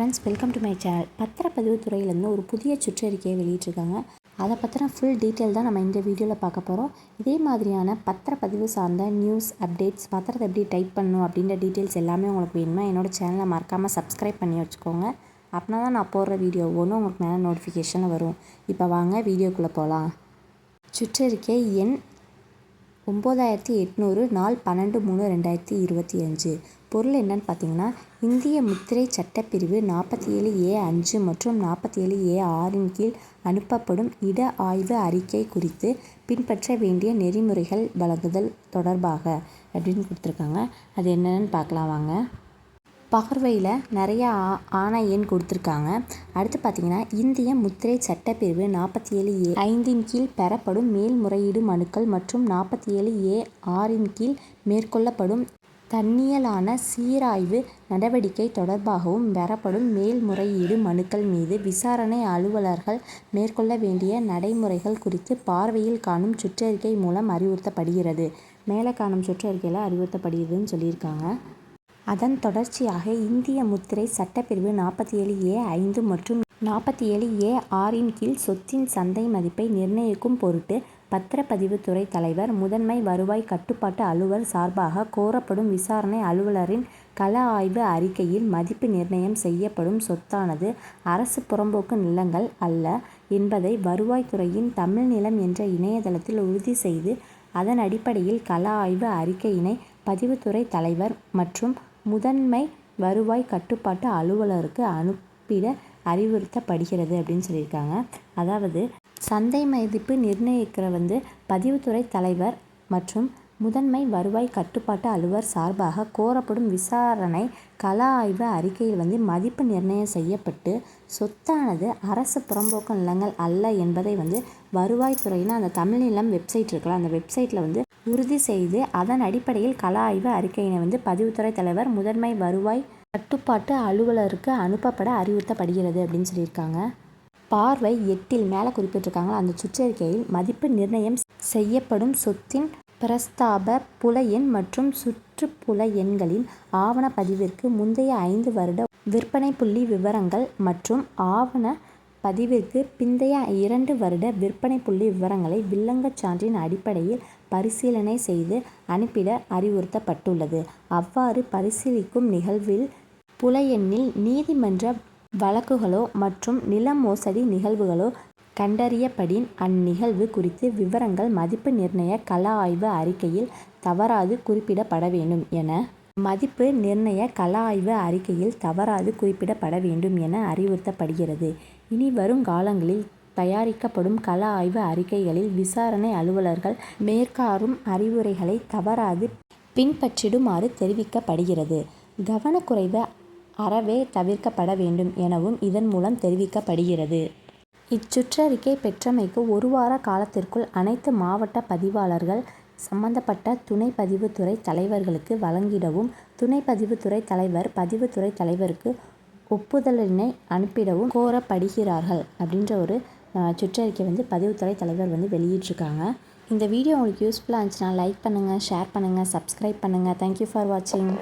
Friends welcome to my channel பத்திரப்பதிவு துறையிலேருந்து ஒரு புதிய சுற்றறிக்கையை வெளியிட்டிருக்காங்க. அதை பற்றின ஃபுல் டீட்டெயில் தான் நம்ம இந்த வீடியோவில் பார்க்க போகிறோம் இதே மாதிரியான பத்திரப்பதிவு சார்ந்த நியூஸ் அப்டேட்ஸ் பத்திரத்தை எப்படி டைப் பண்ணணும் அப்படின்ற டீட்டெயில்ஸ் எல்லாமே உங்களுக்கு வேணுமா என்னோட சேனலை மறக்காமல் சப்ஸ்கிரைப் பண்ணி வச்சுக்கோங்க. அப்படின்னா தான் நான் போடுற வீடியோ ஒன்று உங்களுக்கு மேலே நோட்டிஃபிகேஷனில் வரும். இப்போ வாங்க வீடியோக்குள்ளே போகலாம் சுற்றறிக்கை எண் ஒம்பதாயிரத்தி எட்நூறு நாள் பன்னெண்டு மூணு ரெண்டாயிரத்தி இருபத்தி அஞ்சு. பொருள் என்னன்னு பார்த்தீங்கன்னா இந்திய முத்திரை சட்டப்பிரிவு நாற்பத்தி ஏழு ஏ அஞ்சு மற்றும் நாற்பத்தி ஏழு ஏ ஆறின் கீழ் அனுப்பப்படும் இட ஆய்வு அறிக்கை குறித்து பின்பற்ற வேண்டிய நெறிமுறைகள் வழங்குதல் தொடர்பாக அப்படின்னு கொடுத்துருக்காங்க. அது என்னென்னு பார்க்கலாம் வாங்க. பார்வையில் நிறையா ஆ ஆணை எண் கொடுத்துருக்காங்க. அடுத்து பார்த்தீங்கன்னா இந்திய முத்திரை சட்டப்பிரிவு நாற்பத்தி ஏழு ஏ ஐந்தின் கீழ் பெறப்படும் மேல்முறையீடு மனுக்கள் மற்றும் நாற்பத்தி ஏழு ஏ ஆறின் கீழ் மேற்கொள்ளப்படும் தன்னியலான சீராய்வு நடவடிக்கை தொடர்பாகவும் பெறப்படும் மேல்முறையீடு மனுக்கள் மீது விசாரணை அலுவலர்கள் மேற்கொள்ள வேண்டிய நடைமுறைகள் குறித்து பார்வையில் காணும் சுற்றறிக்கை மூலம் அறிவுறுத்தப்படுகிறது. மேலே காணும் சுற்றறிக்கையில் அறிவுறுத்தப்படுகிறதுன்னு சொல்லியிருக்காங்க. அதன் தொடர்ச்சியாக இந்திய முத்திரை சட்டப்பிரிவு நாற்பத்தி ஏழு ஏ ஐந்து மற்றும் நாற்பத்தி ஏழு ஏ ஆறின் கீழ் சொத்தின் சந்தை மதிப்பை நிர்ணயிக்கும் பொருட்டு பத்திரப்பதிவுத்துறை தலைவர் முதன்மை வருவாய் கட்டுப்பாட்டு அலுவலர் சார்பாக கோரப்படும் விசாரணை அலுவலரின் கள ஆய்வு அறிக்கையில் மதிப்பு நிர்ணயம் செய்யப்படும் சொத்தானது அரசு புறம்போக்கு நிலங்கள் அல்ல என்பதை வருவாய்த்துறையின் தமிழ் நிலம் என்ற இணையதளத்தில் உறுதி செய்து அதன் அடிப்படையில் கள ஆய்வு அறிக்கையினை பதிவுத்துறை தலைவர் மற்றும் முதன்மை வருவாய் கட்டுப்பாட்டு அலுவலருக்கு அனுப்பிட அறிவுறுத்தப்படுகிறது அப்படின்னு சொல்லியிருக்காங்க. அதாவது சந்தை மதிப்பு நிர்ணயிக்கிற வந்து பதிவுத்துறை தலைவர் மற்றும் முதன்மை வருவாய் கட்டுப்பாட்டு அலுவலர் சார்பாக கோரப்படும் விசாரணை கள ஆய்வு அறிக்கையில் வந்து மதிப்பு நிர்ணயம் செய்யப்பட்டு சொத்தானது அரசு புறம்போக்கு நிலங்கள் அல்ல என்பதை வந்து வருவாய்த்துறையின அந்த தமிழ் நிலம் வெப்சைட் இருக்குல்ல அந்த வெப்சைட்டில் வந்து உறுதி செய்து அதன் அடிப்படையில் கள ஆய்வு அறிக்கையினை வந்து பதிவுத்துறை தலைவர் முதன்மை வருவாய் கட்டுப்பாட்டு அலுவலருக்கு அனுப்பப்பட அறிவுறுத்தப்படுகிறது அப்படின்னு சொல்லியிருக்காங்க. பார்வை எட்டில் மேலே குறிப்பிட்டிருக்காங்க. அந்த சுற்றறிக்கையில் மதிப்பு நிர்ணயம் செய்யப்படும் சொத்தின் பிரஸ்தாப புல எண் மற்றும் சுற்றுப்புல எண்களின் ஆவண பதிவிற்கு முந்தைய ஐந்து வருட விற்பனை புள்ளி விவரங்கள் மற்றும் ஆவண பதிவிற்கு பிந்தைய இரண்டு வருட விற்பனை புள்ளி விவரங்களை வில்லங்கச் சான்றின் அடிப்படையில் பரிசீலனை செய்து அனுப்பிட அறிவுறுத்தப்பட்டுள்ளது. அவ்வாறு பரிசீலிக்கும் நிகழ்வில் புல எண்ணில் நீதிமன்ற வழக்குகளோ மற்றும் நில மோசடி நிகழ்வுகளோ கண்டறியப்படின் அந்நிகழ்வு குறித்து விவரங்கள் மதிப்பு நிர்ணய கள ஆய்வு அறிக்கையில் தவறாது குறிப்பிடப்பட வேண்டும் என மதிப்பு நிர்ணய கள ஆய்வு அறிக்கையில் தவறாது குறிப்பிடப்பட வேண்டும் என அறிவுறுத்தப்படுகிறது. இனி வரும் காலங்களில் தயாரிக்கப்படும் கள ஆய்வு அறிக்கைகளில் விசாரணை அலுவலர்கள் மேற்காரும் அறிவுரைகளை தவறாது பின்பற்றிடுமாறு தெரிவிக்கப்படுகிறது. கவனக்குறைவு அறவே தவிர்க்கப்பட வேண்டும் எனவும் இதன் மூலம் தெரிவிக்கப்படுகிறது. இச்சுற்றறிக்கை பெற்றமைக்கு ஒரு வார காலத்திற்குள் அனைத்து மாவட்ட பதிவாளர்கள் சம்பந்தப்பட்ட துணை பதிவுத்துறை தலைவர்களுக்கு வழங்கிடவும் துணை பதிவுத்துறை தலைவர் பதிவுத்துறை தலைவருக்கு ஒப்புதலினை அனுப்பிடவும் கோரப்படுகிறார்கள் அப்படின்ற ஒரு சுற்றறிக்கை வந்து பதிவுத்துறை தலைவர் வந்து வெளியிட்டிருக்காங்க. இந்த வீடியோ உங்களுக்கு யூஸ்ஃபுல்லாக இருந்துச்சுன்னா லைக் பண்ணுங்கள் ஷேர் பண்ணுங்கள் சப்ஸ்கிரைப் பண்ணுங்கள் தேங்க்யூ ஃபார் வாட்சிங்